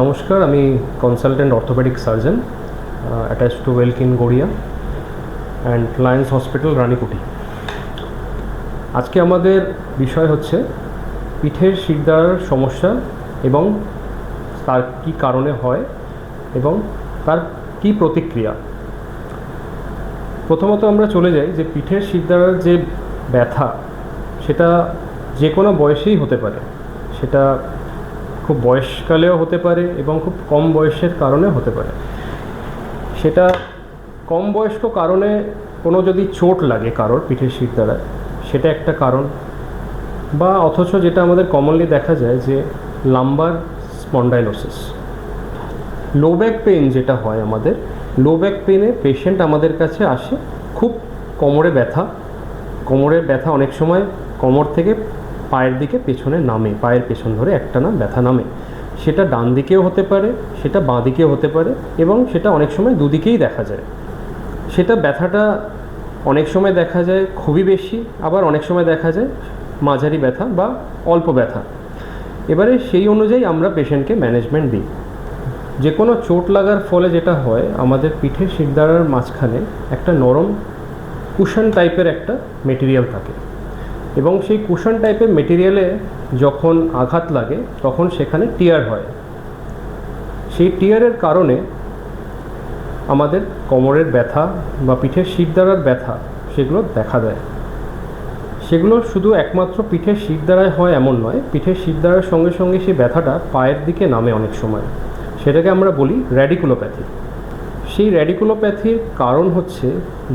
নমস্কার, আমি consultant orthopedic surgeon attach to Welkin Garia and lines hospital Ranikuthi. আজকে আমাদের বিষয় হচ্ছে পিঠের শিরদাঁড়ার সমস্যা এবং তার কী কারণে হয় এবং তার কী প্রতিক্রিয়া। প্রথমত আমরা চলে যাই যে পিঠের শিরদাঁড়ার যে ব্যথা, সেটা যে কোনো বয়সেই হতে পারে। সেটা খুব বয়সকালেও হতে পারে এবং খুব কম বয়সের কারণে হতে পারে। সেটা কম বয়স্ক কারণে কোনো যদি চোট লাগে কারোর পিঠের দ্বারা, সেটা একটা কারণ। বা অথচ যেটা আমাদের কমনলি দেখা যায় যে lumbar spondylosis low back pain যেটা হয় আমাদের লো ব্যাক পেনে পেশেন্ট আমাদের কাছে আসে খুব কোমরে ব্যথা। কোমরের ব্যথা অনেক সময় কোমর থেকে পায়ের দিকে পেছনে নামে, পায়ের পেছন ধরে একটা না ব্যথা নামে। সেটা ডান দিকেও হতে পারে, সেটা বাঁ দিকেও হতে পারে এবং সেটা অনেক সময় দুদিকেই দেখা যায়। সেটা ব্যথাটা অনেক সময় দেখা যায় খুবই বেশি, আবার অনেক সময় দেখা যায় মাঝারি ব্যথা বা অল্প ব্যথা। এবারে সেই অনুযায়ী আমরা পেশেন্টকে ম্যানেজমেন্ট দিই। যে কোনো চোট লাগার ফলে যেটা হয়, আমাদের পিঠের শিরদাঁড়ার মাঝখানে একটা নরম কুশন টাইপের একটা মেটেরিয়াল থাকে। এবং সেই কুশন টাইপের মেটেরিয়ালে যখন আঘাত লাগে, তখন সেখানে টিয়ার হয়। সেই টিয়ারের কারণে আমাদের কোমরের ব্যথা বা পিঠের শিরদাঁড়ার ব্যথা সেগুলো দেখা দেয়। সেগুলো শুধু একমাত্র পিঠের শিরদাঁড়ায় হয় এমন নয়, পিঠের শিরদাঁড়ার সঙ্গে সঙ্গে সেই ব্যথাটা পায়ের দিকে নামে অনেক সময়। সেটাকে আমরা বলি র্যাডিকুলোপ্যাথি সেই র্যাডিকুলোপ্যাথির কারণ হচ্ছে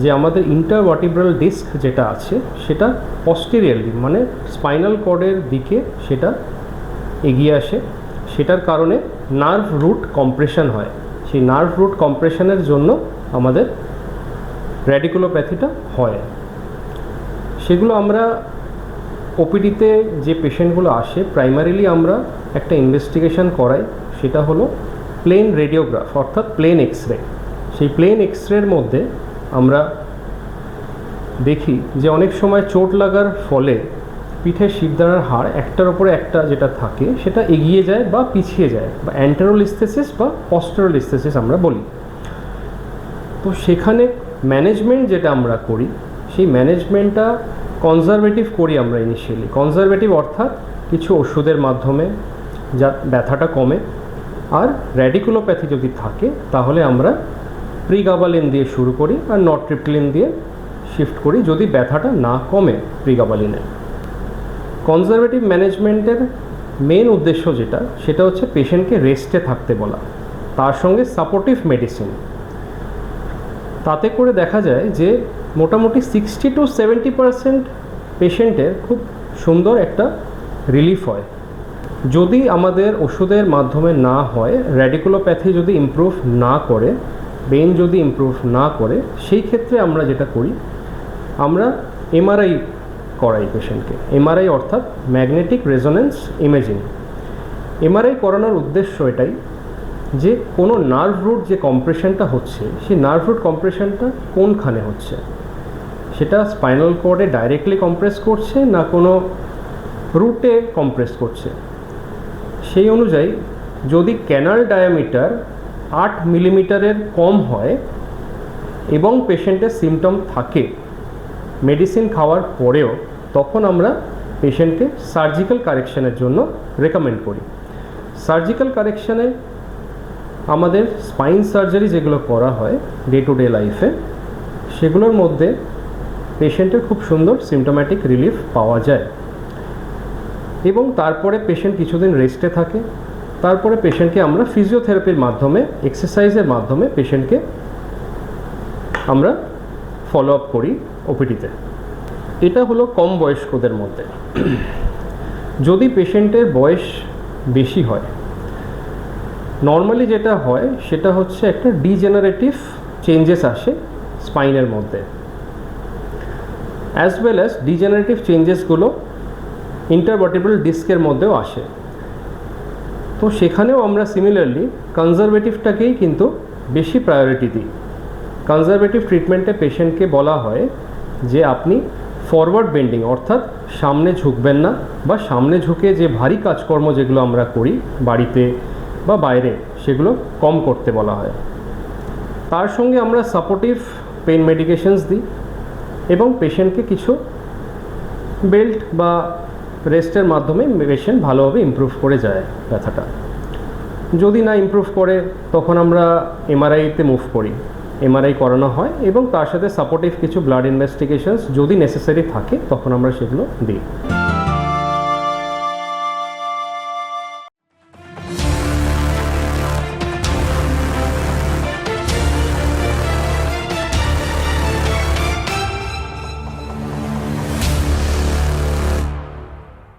যে আমাদের ইন্টারভার্টিব্রাল ডিস্ক যেটা আছে, সেটা পস্টেরিয়ারলি মানে স্পাইনাল কর্ডের দিকে সেটা এগিয়ে আসে। সেটার কারণে নার্ভ রুট কম্প্রেশন হয়। সেই নার্ভ রুট কম্প্রেশনের জন্য আমাদের র্যাডিকুলোপ্যাথিটা হয়। সেগুলো আমরা ওপিডিতে যে পেশেন্টগুলো আসে প্রাইমারিলি আমরা একটা ইনভেস্টিগেশন করাই, সেটা হলো প্লেন রেডিওগ্রাফ অর্থাৎ প্লেন এক্স রে সেই প্লেন এক্স রের মধ্যে আমরা দেখি যে অনেক সময় চোট লাগার ফলে পিঠের শিবদাঁড়ার হাড় একটার ওপরে একটা যেটা থাকে, সেটা এগিয়ে যায় বা পিছিয়ে যায়, বা অ্যান্টারোলিস্থেসিস বা পস্টারোলিস্থেসিস আমরা বলি। তো সেখানে ম্যানেজমেন্ট যেটা আমরা করি, সেই ম্যানেজমেন্টটা কনজারভেটিভ করি আমরা ইনিশিয়ালি কনজারভেটিভ অর্থাৎ কিছু ওষুধের মাধ্যমে যা ব্যথাটা কমে, আর র্যাডিকুলোপ্যাথি যদি থাকে, তাহলে আমরা প্রিগাবালিন দিয়ে শুরু করি আর নট্রিপ্লিন দিয়ে শিফট করি যদি ব্যথাটা না কমে প্রিগাবালিনে কনজারভেটিভ ম্যানেজমেন্টের মেন উদ্দেশ্য যেটা, সেটা হচ্ছে পেশেন্টকে রেস্টে থাকতে বলা, তার সঙ্গে সাপোর্টিভ মেডিসিন তাতে করে দেখা যায় যে মোটামুটি সিক্সটি টু সেভেন্টি পারসেন্ট পেশেন্টের খুব সুন্দর একটা রিলিফ হয়। যদি আমাদের ওষুধের মাধ্যমে না হয় র্যাডিকুলোপ্যাথি যদি ইমপ্রুভ না করে বেন যদি ইমপ্রুভ না করে, সেই ক্ষেত্রে আমরা যেটা করি, আমরা এমআরআই করাই পেশেন্টকে এমআরআই অর্থাৎ ম্যাগনেটিক রেজোনেন্স ইমেজিং এমআরআই করানোর উদ্দেশ্য এটাই যে, কোনো নার্ভ রুট যে কম্প্রেশনটা হচ্ছে, সেই নার্ভ রুট কম্প্রেশনটা কোনখানে হচ্ছে? সেটা স্পাইনাল কর্ডে ডাইরেক্টলি কম্প্রেস করছে না কোনো রুটে কম্প্রেস করছে? সেই অনুযায়ী যদি ক্যানাল ডায়ামিটার আট মিলিমিটারের কম হয় এবং পেশেন্টের সিমটম থাকে। মেডিসিন খাওয়ার পরেও তখন আমরা পেশেন্টকে সার্জিক্যাল কারেকশনের জন্য রেকমেন্ড করি। সার্জিক্যাল কারেকশানে আমাদের স্পাইন সার্জারি যেগুলো করা হয় ডে টু ডে লাইফে, সেগুলোর মধ্যে পেশেন্টের খুব সুন্দর সিমটোম্যাটিক রিলিফ পাওয়া যায়। এবং তারপরে পেশেন্ট কিছুদিন রেস্টে থাকে তারপরে পেশেন্টকে আমরা ফিজিওথেরাপির মাধ্যমে এক্সারসাইজের মাধ্যমে পেশেন্টকে আমরা ফলো আপ করি ওপিডিতে এটা হলো কম বয়স্কদের মধ্যে। যদি পেশেন্টের বয়স বেশি হয় নর্মালি যেটা হয়, সেটা হচ্ছে একটা ডিজেনারেটিভ চেঞ্জেস আসে স্পাইনের মধ্যে। অ্যাজ ওয়েল অ্যাজ ডিজেনারেটিভ চেঞ্জেসগুলো ইন্টারভার্টিবল ডিস্কের মধ্যেও আসে। তো সেখানেও আমরা সিমিলারলি কনজারভেটিভটাকেই কিন্তু বেশি প্রায়োরিটি দিই। কনজারভেটিভ ট্রিটমেন্টে পেশেন্টকে বলা হয় যে আপনি ফরওয়ার্ড বেন্ডিং অর্থাৎ সামনে ঝুঁকবেন না বা সামনে ঝুঁকে যে ভারী কাজকর্ম যেগুলো আমরা করি বাড়িতে বা বাইরে, সেগুলো কম করতে বলা হয়। তার সঙ্গে আমরা সাপোর্টিভ পেন মেডিকেশনস দিই এবং পেশেন্টকে কিছু বেল্ট বা রেস্টের মাধ্যমে পেশেন্ট ভালোভাবে ইম্প্রুভ করে যায় ব্যথাটা। যদি না ইম্প্রুভ করে, তখন আমরা এমআরআইতে মুভ করি। এমআরআই করানো হয় এবং তার সাথে সাপোর্টিভ কিছু ব্লাড ইনভেস্টিগেশনস যদি নেসেসারি থাকে, তখন আমরা সেগুলো দিই।